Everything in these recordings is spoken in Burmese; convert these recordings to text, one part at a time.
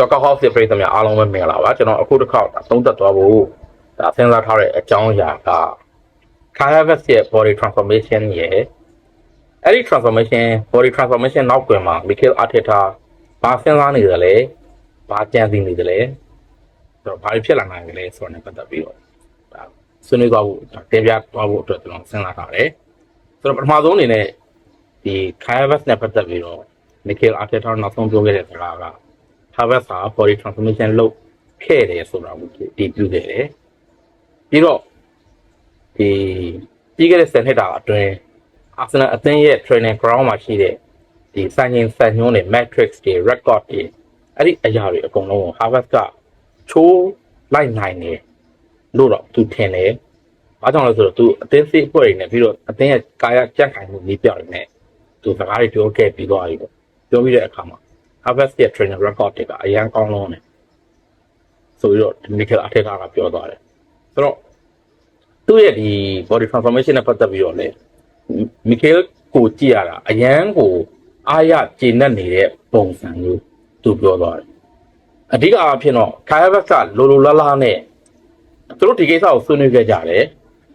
Soccer House ရဲ့ပြည်သူများအားလုံးပဲမင်္ဂလာပါကျွန်တော်အခုတစ်ခေါက်သုံးသက်သွားဖို့ဒါစဉ်းစားထားတဲ့အကြောင်းအရာက Canvas ရဲ့ body transformation ရဲ့အဲ့ဒီ transformation body transformation နောက်ကွယ်မှာ Mikel Arteta ဘာစဉ်းစားနေတယ်လဲဘာကြံစည်နေတယ်လဲဆိုတော့ဘာဖြစ်လာနိုင်တယ်လဲဆိုတော့ ਨੇ ပတ်သက်ပြီးတော့ဒါဆွေးနွေးသွားဖို့ဒါတင်ပြသွားဖို့အတွက်ကျွန်တော်စဉ်းစားထားတယ်ဆိုတော့ပထမဆုံးအနေနဲ့ဒီ Canvas နဲ့ပတ်သက်ပြီးတော့ Mikel Arteta နောက်ဆုံးပြောခဲ့တဲ့စကားက harvest ဟာ body transformation လုပ်ခဲ့တယ်ဆိုတာကိုဒီပြုခဲ့တယ်ပြီးတော့ဒီပြီးခဲ့တဲ့10နှစ်တာအတွင်း Arsenal အသင်းရဲ့ training ground မှာရှိတဲ့ဒီစံချိန်စံညွှန်းတွေ matrix တွေ record တွေအဲ့ဒီအရာတွေအကုန်လုံးကို harvest ကချိုးလိုက်နိုင်တယ်လို့တော့သူထင်တယ်။ဘာကြောင့်လဲဆိုတော့သူအသင်းစိတ်အဖွဲ့တွေနဲ့ပြီးတော့အသင်းရဲ့ကာယကြက်ခိုင်မှုနည်းပြောင်းနေတယ်။သူစကားတွေပြောခဲ့ပြီးသွားပြီပေါ့။ပြောပြီးတဲ့အခါမှာ Harvest ရဲ့ trainer record တွေကအရန်ကောင်းလုံးတယ်ဆိုပြီးတော့ Mikel Arteta ကပြောသွားတယ်ဆိုတော့သူ့ရဲ့ဒီ body transformation နဲ့ပတ်သက်ပြီးတော့လေ Mikel ကိုကြည့်ရတာအရန်ကိုအားရကျေနပ်နေတဲ့ပုံစံမျိုးသူပြောသွားတယ်အဓိကအားဖြင့်တော့ Harvest ကလိုလိုလားလားနဲ့သူတို့ဒီကိစ္စကိုဆွေးနွေးခဲ့ကြတယ်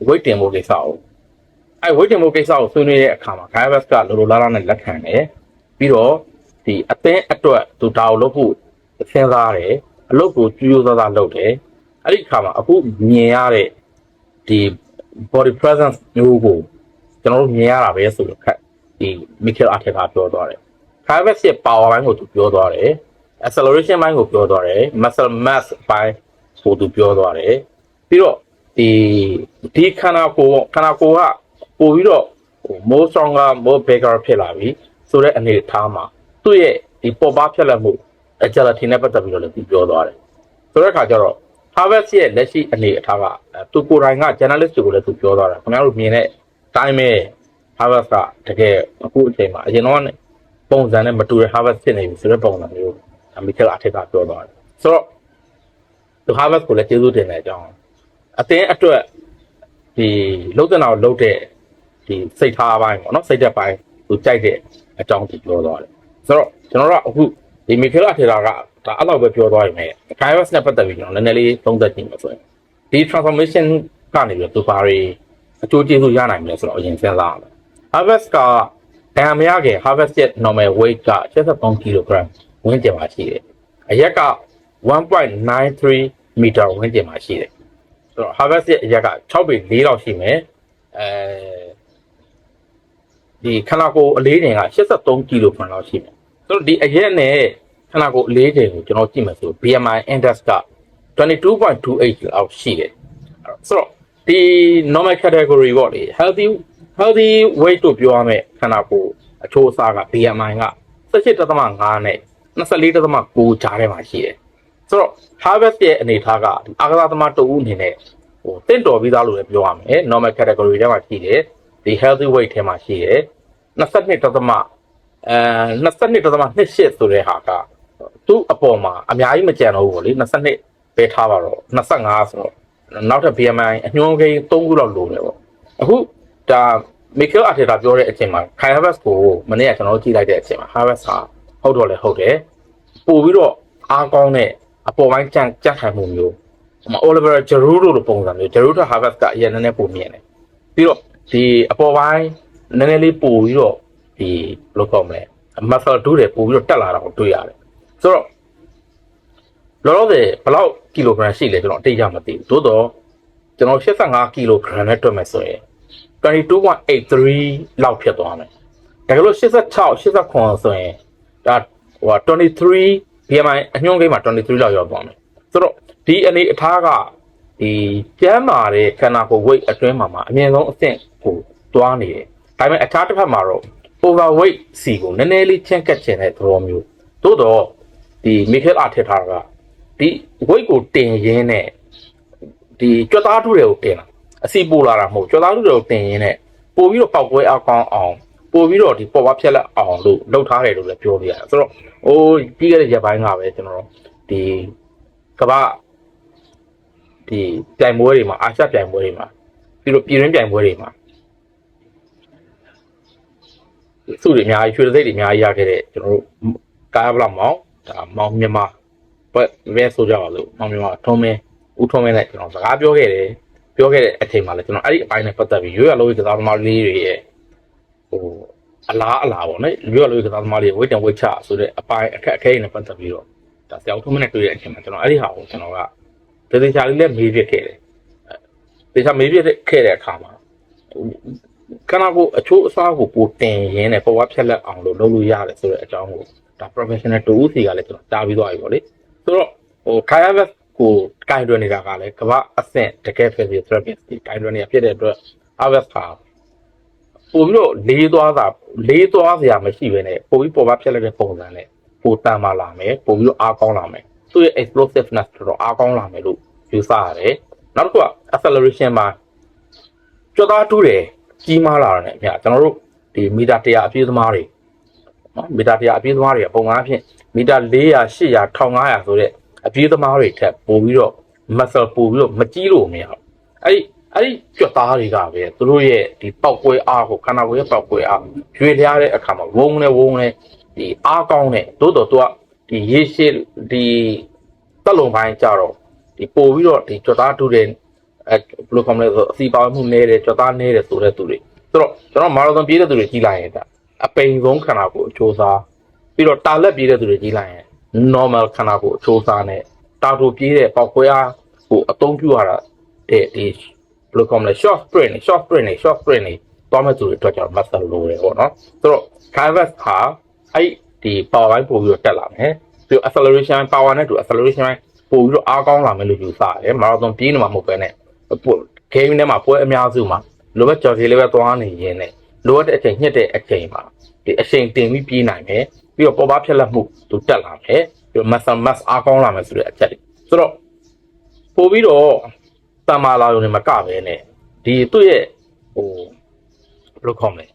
weight တင်ဖို့ကိစ္စကိုအဲ weight တင်ဖို့ကိစ္စကိုဆွေးနွေးတဲ့အခါမှာ Harvest ကလိုလိုလားလားနဲ့လက်ခံတယ်ပြီးတော့ ဒီအသင်းအတွက်သူဒါကိုလုပ်ဖို့စဉ်းစားတယ်အလုပ်ကိုကြိုးကြိုးစားစားလုပ်တယ်အဲ့ဒီအခါမှာအခုမြင်ရတဲ့ဒီ body presence မျိုးကိုကျွန်တော်တို့မြင်ရတာပဲဆိုလို့ခက်ဒီ Michael Arteta ပြောသွားတယ် Travis ရဲ့ power ဘိုင်းကိုသူပြောသွားတယ် acceleration ဘိုင်းကိုပြောသွားတယ် muscle mass ဘိုင်းကိုသူပြောသွားတယ်ပြီးတော့ဒီဒီခန္ဓာကိုယ်ခန္ဓာကိုယ်ကပို့ပြီးတော့ဟို more stronger more bigger ဖြစ်လာပြီဆိုတဲ့အနေအထားမှာ သူ့ရဲ့ဒီပေါ်ပါဖြတ်လက်မှု agility နဲ့ပတ်သက်ပြီးတော့လည်းသူပြောသွားတယ်ဆိုတဲ့အခါကျတော့ Harvest ရဲ့လက်ရှိအနေအထားကသူကိုယ်တိုင်က journalist တွေကိုလည်းသူပြောသွားတယ်ခင်ဗျားတို့မြင်တဲ့အတိုင်းပဲ Harvest ကတကယ်အခုအချိန်မှာအရင်တော့ပုံစံနဲ့မတူတဲ့ Harvest ဖြစ်နေပြီဆိုတဲ့ပုံစံမျိုး Michael Arteta ပြောသွားတယ်ဆိုတော့သူ Harvest ကိုလည်းကျေးဇူးတင်တဲ့အကြောင်းအသင်းအတွက်ဒီလုံးတဲ့အောင်လုံးတဲ့ဒီစိတ်ထားပိုင်းပေါ့နော်စိတ်သက်ပိုင်းသူကြိုက်တဲ့အကြောင်းသူပြောသွားတယ် ဆိုတော့ကျွန်တော်တို့အခုဒီမီခဲလာထေတာကဒါအဲ့လောက်ပဲပြောသွားရင် virus နဲ့ပတ်သက်ပြီးကျွန်တော်နည်းနည်းလေးသုံးသပ်ကြည့်မှာဆိုရင်ဒီ transformation ကနေပြီးတော့သူဘာတွေအကျိုးကျေးဇူးရနိုင်မလဲဆိုတော့အရင်စဉ်းစားအောင် harvest ကဒဏ်မရခင် harvest ရဲ့ normal weight က73 kg ဝန်းကျင်မှာရှိတယ်အရက်က1.93 meter ဝန်းကျင်မှာရှိတယ်ဆိုတော့ harvest ရဲ့အရက်က6ပေ4လောက်ရှိမယ်အဲဒီခန္ဓာကိုယ်အလေးချိန်က83 kg လောက်ရှိမယ် ဆိုတော့ဒီအရက်နဲ့ခန္ဓာကိုယ်အလေးချိန်ကိုကျွန်တော်ကြည့်မယ်ဆို BMI index က22.28လောက်ရှိတယ်အဲ့တော့ဆိုတော့ဒီ normal category ပေါ့လေ healthy healthy weight လို့ပြောရမယ်ခန္ဓာကိုယ်အချိုးအစားက BMI က18.5နဲ့24.9ကြားထဲမှာရှိတယ်ဆိုတော့ harvest ရဲ့အနေထားကဒီအာကစားသမားတဦးအနေနဲ့ဟိုတင့်တော်ပြီးသားလို့လည်းပြောရမယ် normal category ထဲမှာရှိတယ်ဒီ healthy weight ထဲမှာရှိတယ်22.5 အဲ22.28ဆိုတဲ့ဟာကသူ့အပေါ်မှာအများကြီးမကြံတော့ဘူးဗောလေ22ပဲထားပါတော့25ဆိုတော့နောက်ထပ် BMI အညွှန်းကိန်း3ခုလောက်လိုတယ်ဗောအခုဒါ Michael Arteta ပြောတဲ့အချိန်မှာ Kai Havertz ကိုမနေ့ကကျွန်တော်တို့ကြည့်လိုက်တဲ့အချိန်မှာ Havertz ဟာဟုတ်တော့လေဟုတ်တယ်ပို့ပြီးတော့အားကောင်းတဲ့အပေါ်ပိုင်းကြံကြက်ခံမှုမျိုးဟိုမှာ Oliver Giroud လိုပုံစံမျိုး Giroud နဲ့ Havertz ကအရင်နည်းနည်းပိုမြင်တယ်ပြီးတော့ဒီအပေါ်ပိုင်းနည်းနည်းလေးပို့ပြီးတော့ ဒီဘယ်လိုခေါ်မလဲ muscle တူးတယ်ပို့ပြီးတော့တက်လာတာကိုတွေ့ရတယ်ဆိုတော့လောလောဆယ်ဘယ်လောက်ကီလိုဂရမ်ရှိလဲကျွန်တော်အတိအကျမသိဘူးသို့တော့ကျွန်တော်85ကီလိုဂရမ်နဲ့တွက်မယ်ဆိုရင်22.83လောက်ဖြစ်သွားမယ်ဒါကလို့86 89ဆိုရင်ဒါဟို23 BMI အညွှန်းကိန်းမှာ23လောက်ရောက်သွားမယ်ဆိုတော့ဒီအနေအထားကဒီကျမ်းမာတဲ့ခန္ဓာကိုယ် weight အတွင်းမှာမှာအမြင့်ဆုံးအဆင့်ကိုတွားနေတယ်ဒါပေမဲ့အခြားတစ်ဖက်မှာတော့ overweight စီကိုနည်းနည်းလေးချင်းကပ်ချင်တဲ့သဘောမျိုးသို့တော့ဒီ Michael အထက်ထားတာကဒီ weight ကိုတင်ရင်းနဲ့ဒီကြွက်သားထုတွေကိုတင်တာအစီပိုလာတာမဟုတ်ကြွက်သားထုတွေကိုတင်ရင်းနဲ့ပို့ပြီးတော့ပောက်ပွဲအကောင်းအောင်ပို့ပြီးတော့ဒီပေါ်ဝါဖြက်လက်အောင်လို့လုပ်ထားတယ်လို့လည်းပြောပြရတယ်ဆိုတော့ဟိုပြီးခဲ့တဲ့ရက်ပိုင်းကပဲကျွန်တော်ဒီကမ္ဘာဒီပြိုင်ပွဲတွေမှာအာရှပြိုင်ပွဲတွေမှာပြီးတော့ပြည်ရင်းပြိုင်ပွဲတွေမှာ စုတွေအများကြီးရွှေစိတ်တွေအများကြီးရခဲ့တဲ့ကျွန်တော်တို့ကားဘလောက်မောင်းဒါမောင်းမြန်မာဘက်ဘယ်ဆိုကြပါလို့မောင်းမြန်မာထုံးမင်းဦးထုံးမင်းနဲ့ကျွန်တော်စကားပြောခဲ့တယ်ပြောခဲ့တဲ့အချိန်မှာလည်းကျွန်တော်အဲ့ဒီအပိုင်းနဲ့ပတ်သက်ပြီးရွေးရလို့ကစားသမားလေးတွေရဲ့ဟိုအလားအလားပေါ့နော်ရွေးရလို့ကစားသမားလေးဝိတ်တန်ဝိတ်ချဆိုတဲ့အပိုင်းအခက်အခဲတွေနဲ့ပတ်သက်ပြီးတော့ဒါဆရာဦးထုံးမင်းနဲ့တွေ့တဲ့အချိန်မှာကျွန်တော်အဲ့ဒီဟာကိုကျွန်တော်ကဒေသချာလေးလည်းမေးပြခဲ့တယ်ဒေသမေးပြခဲ့တဲ့အခါမှာ ခန္ဓာကိုယ်အချိုးအစားကိုပိုတင်ရင်းနဲ့ပေါ်ဝါဖြက်လက်အောင်လို့လုပ်လို့ရတယ်ဆိုတဲ့အကြောင်းကိုဒါ professional တူဦးစီကလည်းကျွန်တော်တားပြီးသွားပြီပေါ့လေဆိုတော့ဟို Kayavet ကိုကင်တွယ်နေတာကလည်းကမ္ဘာအဆင့်တကယ် physiotherapist ဒီကင်တွယ်နေတာဖြစ်တဲ့အတွက် Avet ကပိုပြီးတော့လေးသွားတာလေးသွားစရာမရှိဘဲနဲ့ပိုပြီးပေါ်ဝါဖြက်လက်တဲ့ပုံစံနဲ့ပိုတန်မာလာမယ်ပိုပြီးတော့အားကောင်းလာမယ်သူ့ရဲ့ explosiveness တော်တော်အားကောင်းလာမယ်လို့ယူဆရတယ်နောက်တစ်ခုက acceleration မှာကြော်သားတူးတယ် ကြီးမားလာတယ်ဗျာကျွန်တော်တို့ဒီမီတာ100အပြည့်သမားတွေနော်မီတာ100အပြည့်သမားတွေကပုံမှန်အဖြစ်မီတာ400 800 1500ဆိုတဲ့အပြည့်သမားတွေထက်ပိုပြီးတော့ muscle ပိုပြီးတော့မကြီးလို့မရဘူးအဲ့ဒီအဲ့ဒီကြော်သားတွေကပဲသူတို့ရဲ့ဒီပောက်ကွဲအားကိုခန္ဓာကိုယ်ရဲ့ပောက်ကွဲအားရွေလျားတဲ့အခါမှာဝုန်းနဲ့ဝုန်းနဲ့ဒီအားကောင်းတဲ့သို့တော်သူကဒီရေရှည်ဒီတက်လုံပိုင်းကြတော့ဒီပို့ပြီးတော့ဒီကြော်သားတူတဲ့ အဲဘယ်လိုခေါ်မလဲဆိုအစီပါဝင်မှုနည်းတယ်ကြော်သားနည်းတယ်ဆိုတဲ့သူတွေဆိုတော့ကျွန်တော်မာရသွန်ပြေးတဲ့သူတွေကြီးလိုက်ရင်ဒါအပိန်ဆုံးခန္ဓာကိုယ်အချိုးစားပြီးတော့တာလက်ပြေးတဲ့သူတွေကြီးလိုက်ရင် normal ခန္ဓာကိုယ်အချိုးစားနဲ့တာတူပြေးတဲ့ပေါက်ကွဲအားကိုအသုံးပြုရတာတဲ့ဒီဘယ်လိုခေါ်မလဲ short sprint နဲ့ short sprint နဲ့ short sprint နဲ့တောင်းမဲ့သူတွေအတွက်ကြောင့် muscle လိုတယ်ပေါ့နော်ဆိုတော့ canvas ဟာအဲ့ဒီ power ဘိုင်းပို့ပြီးတော့တက်လာမယ်ပြီးတော့ acceleration power နဲ့တူ acceleration ပို့ပြီးတော့အားကောင်းလာမယ်လို့ယူဆရတယ်မာရသွန်ပြေးနေမှာမဟုတ်ပဲနဲ့ ပို့ game ထဲမှာပွဲအများစုမှာလိုဘက်ကြော်ကြီးလေးပဲသွားနေရင်းနဲ့လိုအပ်တဲ့အချိန်ညှစ်တဲ့အချိန်မှာဒီအချိန်တင်ပြီးပြေးနိုင်မယ်ပြီးတော့ပေါ်ပါဖြက်လက်မှုသူတက်လာမယ်ပြီးတော့ muscle mass အားကောင်းလာမယ်ဆိုတဲ့အချက်တွေဆိုတော့ပို့ပြီးတော့တမ္မာလာရုံနဲ့မကပဲနဲ့ဒီသူ့ရဲ့ဟိုဘယ်လိုခေါ်မလဲ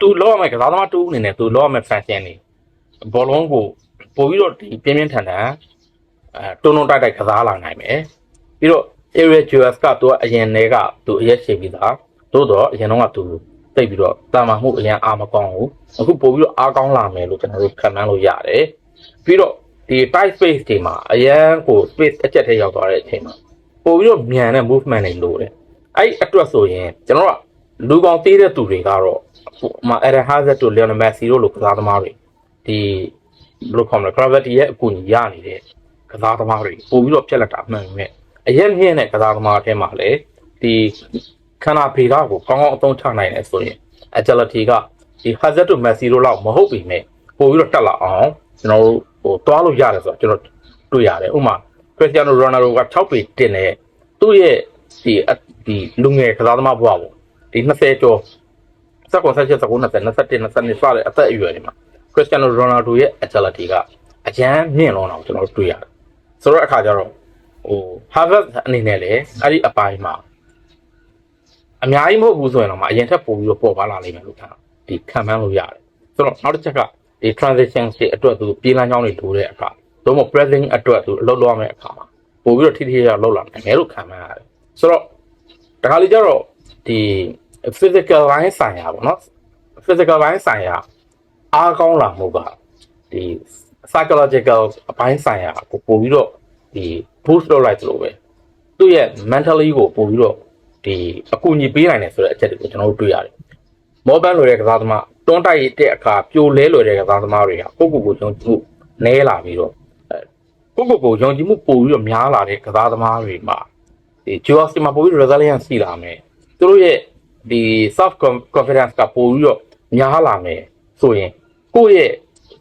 သူလောရမယ်ကစားသမားတူအနေနဲ့သူလောရမယ် function တွေဘောလုံးကိုပို့ပြီးတော့ဒီပြင်းပြင်းထန်ထန်အဲတွန်းတွန်းတိုက်တိုက်ကစားလာနိုင်မယ်ပြီးတော့ area JS ကသူကအရင်တည်းကသူအရက်ရှိပြီးသားသို့တော့အရင်တော့ကသူတိတ်ပြီးတော့တာမာမှုအရင်အားမကောင်းဘူးအခုပို့ပြီးတော့အားကောင်းလာမယ်လို့ကျွန်တော်တို့ခံမှန်းလို့ရတယ်ပြီးတော့ဒီ tight space တွေမှာအရင်ကို space အကျက်ထဲရောက်သွားတဲ့အချိန်မှာပို့ပြီးတော့မြန်တဲ့ movement တွေလိုတယ်အဲ့ဒီအတွက်ဆိုရင်ကျွန်တော်တို့ကလူကောင်သေးတဲ့သူတွေကတော့ဟိုမှာ Eden Hazard တို့ Lionel Messi တို့လိုကစားသမားတွေဒီဘယ်လိုခေါ်မလဲ gravity ရဲ့အကူအညီရနေတဲ့ကစားသမားတွေပို့ပြီးတော့ပြက်လက်တာမှန်ပေမဲ့ အရက်မြင့်တဲ့ကစားသမားအထဲမှာလည်းဒီခန္ဓာဖေဓာကိုကောင်းကောင်းအသုံးချနိုင်တယ်ဆိုရင် agility ကဒီ hazard တို့ messi တို့လောက်မဟုတ်ပြီမဲ့ပို့ပြီးတော့တက်လာအောင်ကျွန်တော်တို့ဟိုတွားလို့ရတယ်ဆိုတော့ကျွန်တော်တွေ့ရတယ်ဥပမာ Cristiano Ronaldo က6ပေတင်တယ်သူ့ရဲ့ဒီအဒီလူငယ်ကစားသမားဘဝပေါ့ဒီ20ကျော်စက္ကွန်ဆက်ချက်စက္ကွန်20 21 22စတဲ့အသက်အရွယ်တွေမှာ Cristiano Ronaldo ရဲ့ agility ကအရန်မြင့်လွန်းအောင်ကျွန်တော်တို့တွေ့ရတယ်ဆိုတော့အခါကျတော့ ဟို Harvard အနေနဲ့လည်းအဲ့ဒီအပိုင်းမှာအများကြီးမဟုတ်ဘူးဆိုရင်တော့မအရင်ထက်ပိုပြီးတော့ပေါ်ပါလာလိမ့်မယ်လို့ခံဒီခံမှန်းလို့ရတယ်ဆိုတော့နောက်တစ်ချက်ကဒီ transition တွေအတွက်သူပြေးလမ်းကြောင်းတွေလိုတဲ့အခါသို့မဟုတ် pressing အတွက်သူအလုပ်လုပ်ရမယ့်အခါမှာပိုပြီးတော့ထိထိရရလုပ်လာနိုင်တယ်လို့ခံမှန်းရတယ်ဆိုတော့တခါလေကျတော့ဒီ physical line ဆိုင်ရာပေါ့နော် physical line ဆိုင်ရာအားကောင်းလာမှုကဒီ psychological အပိုင်းဆိုင်ရာကိုပို့ပြီးတော့ဒီ boost လုပ်လိုက်သလိုပဲသူ့ရဲ့ mentally ကိုပို့ပြီးတော့ဒီအကူအညီပေးနိုင်တယ်ဆိုတဲ့အချက်တွေကိုကျွန်တော်တို့တွေ့ရတယ်။ mobile လိုတဲ့ကစားသမားတွန်းတိုက်တဲ့အခါပြိုလဲလွယ်တဲ့ကစားသမားတွေကကိုယ့်ကိုယ်ကိုယ်ကျွန်တော်တို့နဲလာပြီးတော့အဲကိုယ့်ကိုယ်ကိုယုံကြည်မှုပို့ပြီးတော့များလာတဲ့ကစားသမားတွေမှာဒီ GOC မှာပို့ပြီး resilience ရှိလာမယ်သူတို့ရဲ့ဒီ self confidence ကပို့ပြီးတော့များလာမယ်ဆိုရင်ကိုယ့်ရဲ့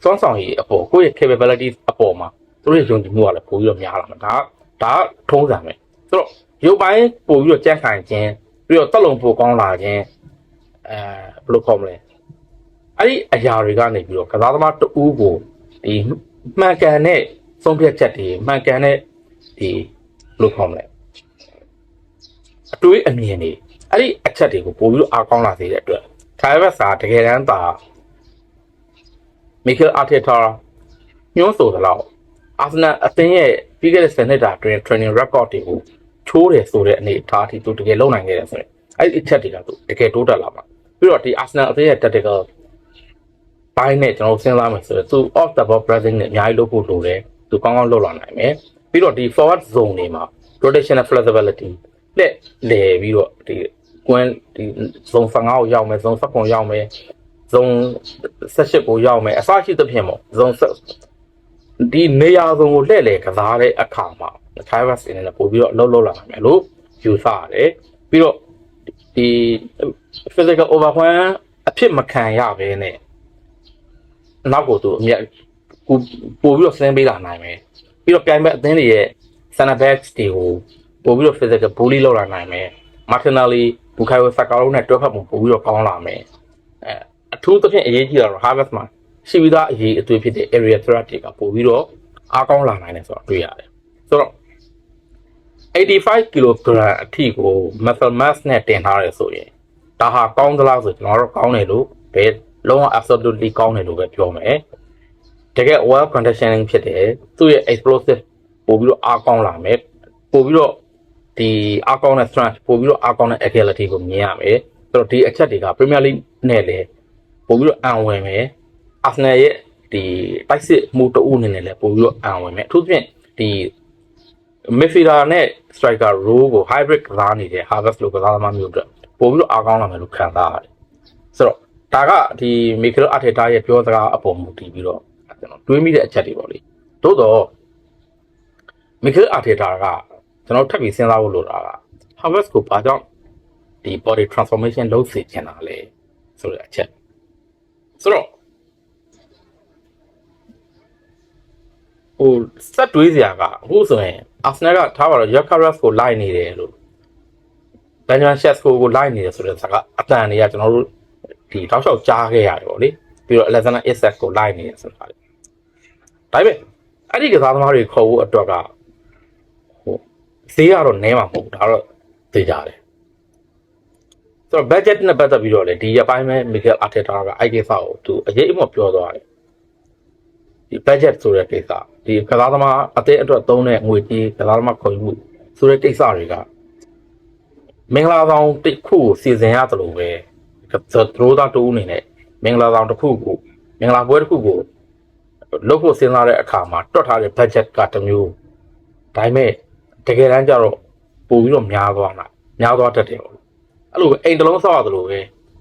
စွမ်းဆောင်ရည်အပေါ်ကိုယ့်ရဲ့ capabilities အပေါ်မှာသူတို့ရဲ့ယုံကြည်မှုကလည်းပို့ပြီးတော့များလာမယ်ဒါက ဒါကထုံးစံပဲဆိုတော့ရုပ်ပိုင်းပို့ပြီးတော့ကြက်ခံခြင်းပြီးတော့တက်လုံပိုကောင်းလာခြင်းအဲဘယ်လိုခေါ်မလဲအဲ့ဒီအရာတွေကနေပြီးတော့ကစားသမားတဦးကိုဒီမှန်ကန်တဲ့ဆုံးဖြတ်ချက်တွေမှန်ကန်တဲ့ဒီဘယ်လိုခေါ်မလဲအတွေးအမြင်တွေအဲ့ဒီအချက်တွေကိုပို့ပြီးတော့အားကောင်းလာစေတဲ့အတွက်ထိုင်ဘက်စာတကယ်တမ်းသာမီကယ်အာတီတာညွှန်းဆိုသလောက်အာဆနယ်အသင်းရဲ့ ပြီးခဲ့တဲ့10နှစ်တာအတွင်း training record တွေကိုချိုးတယ်ဆိုတဲ့အနေအထားအထိသူတကယ်လုံနိုင်ခဲ့တယ်ဆိုရင်အဲ့ဒီအချက်တွေကသူတကယ်တိုးတက်လာမှာပြီးတော့ဒီ Arsenal အသင်းရဲ့ tactical ဘိုင်းနဲ့ကျွန်တော်စဉ်းစားမယ်ဆိုတော့သူ off the ball pressing နဲ့အများကြီးလုပ်ဖို့လိုတယ်သူကောင်းကောင်းလုပ်လာနိုင်မယ်ပြီးတော့ဒီ forward zone တွေမှာ rotational flexibility လက်လဲပြီးတော့ဒီကွန်းဒီ zone 15ကိုရောက်မယ် zone 19ရောက်မယ် zone 18ကိုရောက်မယ်အစရှိသဖြင့်ပေါ့ zone ဒီနေရာစုံကိုလှည့်လေကစားတဲ့အခါမှာ Kyrus အနေနဲ့ပို့ပြီးတော့အလုပ်လုပ်လာနိုင်မယ်လို့ယူဆရတယ်ပြီးတော့ဒီ physical overwhelm အဖြစ်မခံရဘဲနဲ့နောက်ကိုသူအမြတ်ကိုပို့ပြီးတော့ဆင်းပေးလာနိုင်မယ်ပြီးတော့ပြိုင်ဘက်အသင်းတွေရဲ့ center backs တွေကိုပို့ပြီးတော့ physical bully လုပ်လာနိုင်မယ် martinelli bukayo saka တို့နဲ့တွဲဖက်ပုံပို့ပြီးတော့ကောင်းလာမယ်အဲအထူးသဖြင့်အရေးကြီးတာတော့ harvest မှာ ရှိပြီးသားအရေးအသွေးဖြစ်တဲ့ area threat တွေကပို့ပြီးတော့အားကောင်းလာနိုင်တယ်ဆိုတော့တွေ့ရတယ်ဆိုတော့85 kg အထိကို muscle mass နဲ့တင်ထားရဆိုရင်ဒါဟာကောင်းသလားဆိုကျွန်တော်တို့ကောင်းတယ်လို့ဘယ်လုံးဝ absolutely ကောင်းတယ်လို့ပဲပြောမယ်တကယ် well conditioning ဖြစ်တယ်သူ့ရဲ့ explosive ပို့ပြီးတော့အားကောင်းလာမယ်ပို့ပြီးတော့ဒီအားကောင်းတဲ့ strength ပို့ပြီးတော့အားကောင်းတဲ့ agility ကိုမြင်ရမယ်ဆိုတော့ဒီအချက်တွေက Premier League နဲ့လည်းပို့ပြီးတော့အံဝင်မယ် Arsenal ရဲ့ဒီတိုက်စစ်မှုတအုပ်အနေနဲ့လည်းပို့ပြီးတော့အံဝင်မယ်အထူးသဖြင့်ဒီ midfielder နဲ့ striker role ကို hybrid ကစားနေတဲ့ Harvest လို့ကစားသမားမျိုးအတွက်ပို့ပြီးတော့အားကောင်းလာမယ်လို့ခံစားရတယ်ဆိုတော့ဒါကဒီ Mikel Arteta ရဲ့ပြောစကားအပေါ်မူတည်ပြီးတော့ကျွန်တော်တွေးမိတဲ့အချက်တွေပေါ့လေသို့တော့ Mikel Arteta ကကျွန်တော်ထပ်ပြီးစဉ်းစားဖို့လိုတာက Harvest ကိုဘာကြောင့်ဒီ body transformation လုပ်စေချင်တာလဲဆိုတဲ့အချက်ဆိုတော့ ဟိုစက်တွေးစရာကအခုဆိုရင် Arsenal ကထားပါတော့ Yakaras ကိုလိုက်နေတယ်လို့ Benjamin Sesko ကိုလိုက်နေတယ်ဆိုတဲ့စကားအတန်တွေကကျွန်တော်တို့ဒီတောက်လျှောက်ကြားခဲ့ရတယ်ပေါ့လေပြီးတော့ Alexander Isak ကိုလိုက်နေတယ်ဆိုတာလေဒါပေမဲ့အဲ့ဒီကစားသမားတွေခေါ်ဖို့အတွက်ကဟိုဈေးကတော့နဲမှာမဟုတ်ဘူးဒါတော့သိကြတယ်ဆိုတော့ budget နဲ့ပတ်သက်ပြီးတော့လေဒီရပိုင်းမဲ့ Miguel Arteta ကအဲ့ဒီကိစ္စကိုသူအရေးအမောပြောသွားတယ် ဒီ budget ဆိုတဲ့ကိစ္စဒီကစားသမားအသေးအတွက်သုံးတဲ့ငွေကြေးကစားသမားခေါ်ယူမှုဆိုတဲ့ကိစ္စတွေကမင်္ဂလာဆောင်တစ်ခုကိုစီစဉ်ရသလိုပဲသူတို့သားတူအနေနဲ့မင်္ဂလာဆောင်တစ်ခုကိုမင်္ဂလာပွဲတစ်ခုကိုလုပ်ဖို့စဉ်းစားတဲ့အခါမှာတွက်ထားတဲ့ budget ကတစ်မျိုးဒါပေမဲ့တကယ်တမ်းကျတော့ပို့ပြီးတော့များသွားမှာများသွားတတ်တယ်ပေါ့အဲ့လိုအိမ်တစ်လုံးဆောက်ရတယ်လို့ပဲ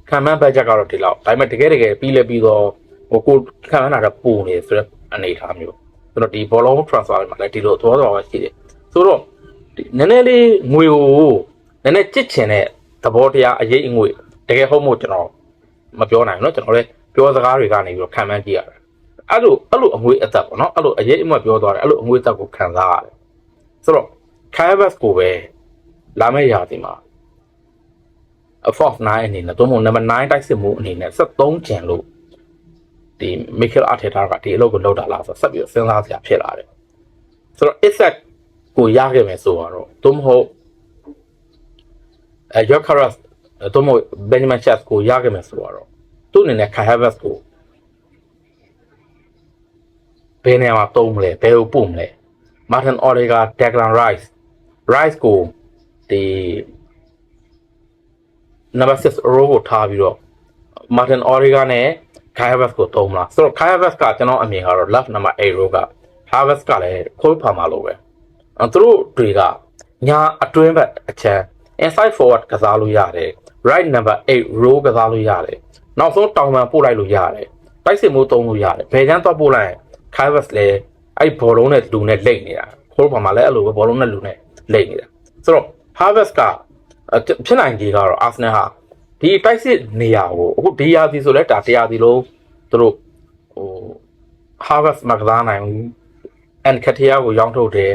ခံမှန်း budget ကတော့ဒီလောက်ဒါပေမဲ့တကယ်တကယ်ပြီးလဲပြီးတော့ဟိုကိုခံမှန်းတာကပိုနေဆိုတော့ အနေအထားမျိုးဆိုတော့ဒီ ball long transfer မှာလည်းဒီလိုသွားသွားပဲရှိတယ်ဆိုတော့ဒီနည်းနည်းလေးငွေကိုနည်းနည်းကြစ်ချင်တဲ့သဘောတရားအရေးအငွေတကယ်ဟုတ်မို့ကျွန်တော်မပြောနိုင်ဘူးเนาะကျွန်တော်လည်းပြောစကားတွေကနေပြီးတော့ခံမှန်းကြည့်ရတယ်အဲ့လိုအဲ့လိုအငွေအသက်ပေါ့နော်အဲ့လိုအရေးအမွတ်ပြောသွားတယ်အဲ့လိုအငွေအသက်ကိုခံစားရတယ်ဆိုတော့ Canvas ကိုပဲလာမယ့်ရာသီမှာ a fourth 9အနေနဲ့သုံးဖို့ number 9တိုက်စစ်မှုအနေနဲ့73ကျန်လို့ ဒီ Michael Arteta ကဒီအလုပ်ကိုလုပ်တာလားဆိုတော့ဆက်ပြီးစဉ်းစားစရာဖြစ်လာတယ်ဆိုတော့ Isaac ကိုရခဲ့မယ်ဆိုတော့သို့မဟုတ်အဲ Yokeras သို့မဟုတ် Benjamin Chess ကိုရခဲ့မယ်ဆိုတော့သူ့အနေနဲ့ Kai Havertz ကိုဘယ်နေရာမှာတုံးမလဲဘယ်ကိုပို့မလဲ Martin Odegaard Declan Rice Rice ကိုဒီ number 6 row ကိုထားပြီးတော့ Martin Odegaard နဲ့ Kai Havertz ကိုတုံးမလားဆိုတော့ Kai Havertz ကကျွန်တော်အမြင်ကတော့ left number 8 row က Havertz ကလည်းခိုးဖာမှာလို့ပဲအဲသူတို့တွေကညာအတွင်းဘက်အချမ်း inside forward ကစားလို့ရတယ် right number 8 row ကစားလို့ရတယ်နောက်ဆုံးတောင်ပန်ပို့လိုက်လို့ရတယ်တိုက်စစ်မိုးသုံးလို့ရတယ်ဘယ်ချမ်းသွားပို့လိုက် Kai Havertz လည်းအဲ့ဘောလုံးနဲ့လူနဲ့လိမ့်နေတာခိုးပေါ်မှာလည်းအဲ့လိုပဲဘောလုံးနဲ့လူနဲ့လိမ့်နေတာဆိုတော့ Harvest ကအဲ့ဖြစ်နိုင်ကြီးကတော့ Arsenal ဟာ ဒီတိုက်စစ်နေရာကိုအခုဒီရာသီဆိုလဲဒါတရားသီလုံးသူတို့ဟို Harvest မကစားနိုင်ဘူး and Katia ကိုရောင်းထုတ်တယ်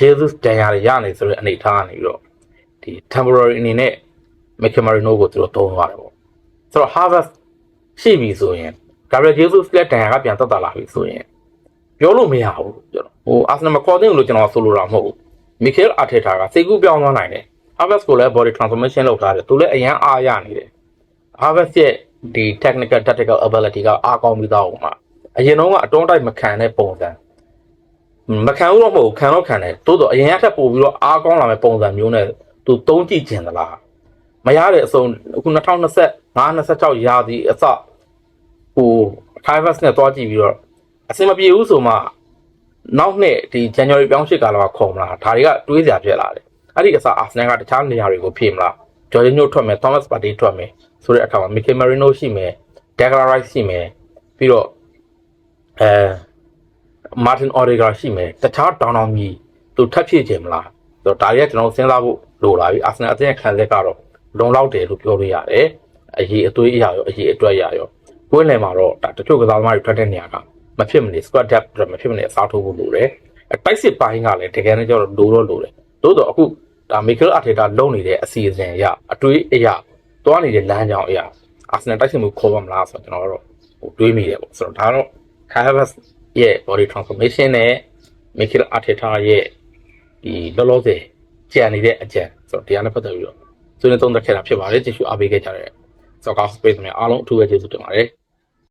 Jesus တန်ရာတွေရနေဆိုတဲ့အနေထားကနေပြီးတော့ဒီ temporary အနေနဲ့ McMarino ကိုသူတို့သုံးသွားတယ်ပေါ့ဆိုတော့ Harvest ရှိပြီဆိုရင် Gabriel Jesus လက်တန်ရာကပြန်တက်တာလာပြီဆိုရင်ပြောလို့မရဘူးကျွန်တော်ဟို Arsenal မခေါ်သင့်ဘူးလို့ကျွန်တော်ဆိုလိုတာမဟုတ်ဘူး Mikel Arteta ကစိတ်ကူးပြောင်းသွားနိုင်တယ် Harvest ကိုလည်း body transformation လုပ်ထားတယ်သူလည်းအရန်အားရနေတယ် Harvest ရဲ့ဒီ technical tactical ability ကအားကောင်းပြီးသားဟိုမှာအရင်တော့ကအတုံးတိုက်မခံတဲ့ပုံစံမခံဘူးတော့မဟုတ်ဘူးခံတော့ခံတယ်တိုးတော့အရင်ကထပ်ပို့ပြီးတော့အားကောင်းလာမယ့်ပုံစံမျိုးနဲ့သူသုံးကြည့်ကျင်သလားမရတဲ့အစုံအခု2025 26ရာသီအစဟို Harvest နဲ့တွားကြည့်ပြီးတော့အဆင်မပြေဘူးဆိုမှနောက်နှစ်ဒီ January ပြောင်းရှစ်ကာလမှာခေါ်မလားဒါတွေကတွေးစရာဖြစ်လာတယ် အဲ့ဒီအစား Arsenal ကတခြားနေရာတွေကိုဖြည့်မလား Jorginho ထွက်မယ် Thomas Partey ထွက်မယ်ဆိုတဲ့အခါမှာ Mikel Merino ရှိမယ် Declan Rice ရှိမယ်ပြီးတော့အဲ Martin Odegaard ရှိမယ်တခြားတောင်တောင်ကြီးသူထပ်ဖြည့်ခြင်းမလားဆိုတော့ဒါတွေကကျွန်တော်စဉ်းစားဖို့လိုလာပြီ Arsenal အသင်းရဲ့ခံစစ်ကတော့လုံလောက်တယ်လို့ပြောလို့ရတယ်အရေးအသွေးအရာရောအရေးအတွက်အရာရောကိုယ်လယ်မှာတော့ဒါတချို့ကစားသမားတွေထွက်တဲ့နေရာကမဖြစ်မနေ squad depth တွေမဖြစ်မနေအစားထိုးဖို့လိုတယ်အတိုက်စစ်ပိုင်းကလည်းတကယ်နဲ့ကျတော့လိုတော့လိုတယ်သို့တော့အခု ဒါ Mikel Arteta လုံနေတဲ့အစီအစဉ်အရအတွေးအရာတွားနေတဲ့လမ်းကြောင်းအရာ Arsenal တိုက်စစ်မှုခေါ်ပါမလားဆိုတော့ကျွန်တော်ကတော့ဟိုတွေးမိတယ်ပေါ့ဆိုတော့ဒါတော့ Havertz ရဲ့ body transformation နဲ့ Mikel Arteta ရဲ့ဒီလောလောဆယ်ကြံနေတဲ့အကြံဆိုတော့တရားနဲ့ပတ်သက်ပြီးတော့ဆွေးနွေးသုံးသပ်ခဲ့တာဖြစ်ပါတယ်ကျေးဇူးအားပေးခဲ့ကြတဲ့ Soccer Space များအားလုံးအထူးပဲကျေးဇူးတင်ပါတယ်